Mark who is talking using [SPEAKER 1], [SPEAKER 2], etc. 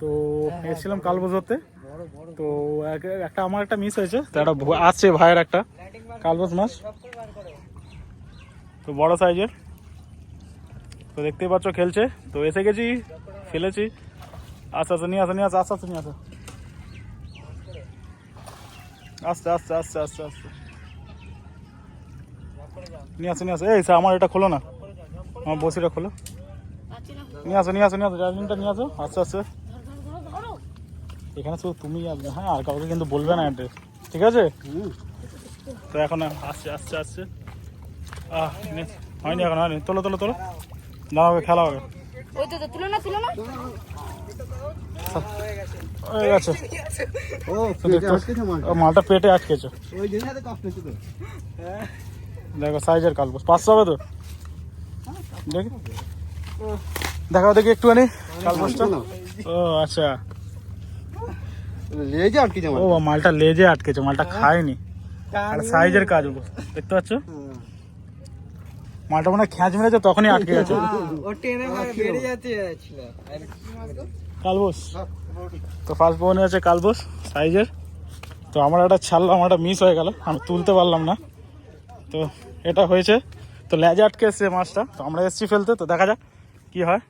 [SPEAKER 1] তো এসেছিলাম কালবোজ ধরতে তো এক- একটা আমার একটা মিস হয়েছে, তো একটা আসছে ভাইয়ের একটা কালবোজ মাছ। তো বড় সাইজের তো দেখতেই পাচ্ছ খেলছে। তো এসে গেছি ফেলেছি আস্তে আস্তে নিয়ে আসো নিয়ে আসো আস্তে আস্তে নিয়ে আসো। আস্তে আস্তে আস্তে আস্তে আস্তে নিয়ে আসো নিয়ে আসো। এই, স্যার, আমার এটা খোলো না। আমার বসিটা খোলো। নিয়ে আসো নিয়ে আসো নিয়ে আসো। জার্নিংটা নিয়ে আসো। আস্তে আস্তে এখানে শুধু তুমি আসবে হ্যাঁ আর কাউকে কিন্তু বলবে না অ্যাড্রেস ঠিক আছে? তো এখন আসছে আসছে আসছে। আহ হয়নি এখন হয়নি। তোলো তোলো তোলো। দাঁড়াও হবে খেলা হবে।
[SPEAKER 2] ওই তো তো, তুলো না তুলো না।
[SPEAKER 1] হয়ে গেছে।
[SPEAKER 3] ও
[SPEAKER 1] মালটা। পেটে আটকেছে।
[SPEAKER 3] ওই জন্য এত কষ্ট হচ্ছে তো।
[SPEAKER 1] দেখো সাইজের কালবোস পাঁচশো হবে তো? দেখি। দেখাও দেখি একটুখানি। কালবোসটা ও আচ্ছা।
[SPEAKER 3] লেজে আটকে
[SPEAKER 1] ও মালটা লেজে আটকেছে মালটা খায়নি। আর সাইজের কাজ ওগুলো। দেখতে পাচ্ছ? মালটা মনে হয় খ্যাঁচ মেরেছে তখনই আটকে গেছে।
[SPEAKER 4] ও টেনে বেড়ে যাচ্ছে
[SPEAKER 1] কালবোস। তো ফার্স্ট বোনে আছে কালবোস সাইজের। তো আমার একটা ছাড়লো আমার একটা মিস হয়ে গেল আমি তুলতে পারলাম না। তো এটা হয়েছে। তো লেজে আটকে এসছে মাছটা। তো আমরা এসছি ফেলতে তো দেখা যাক কি হয়।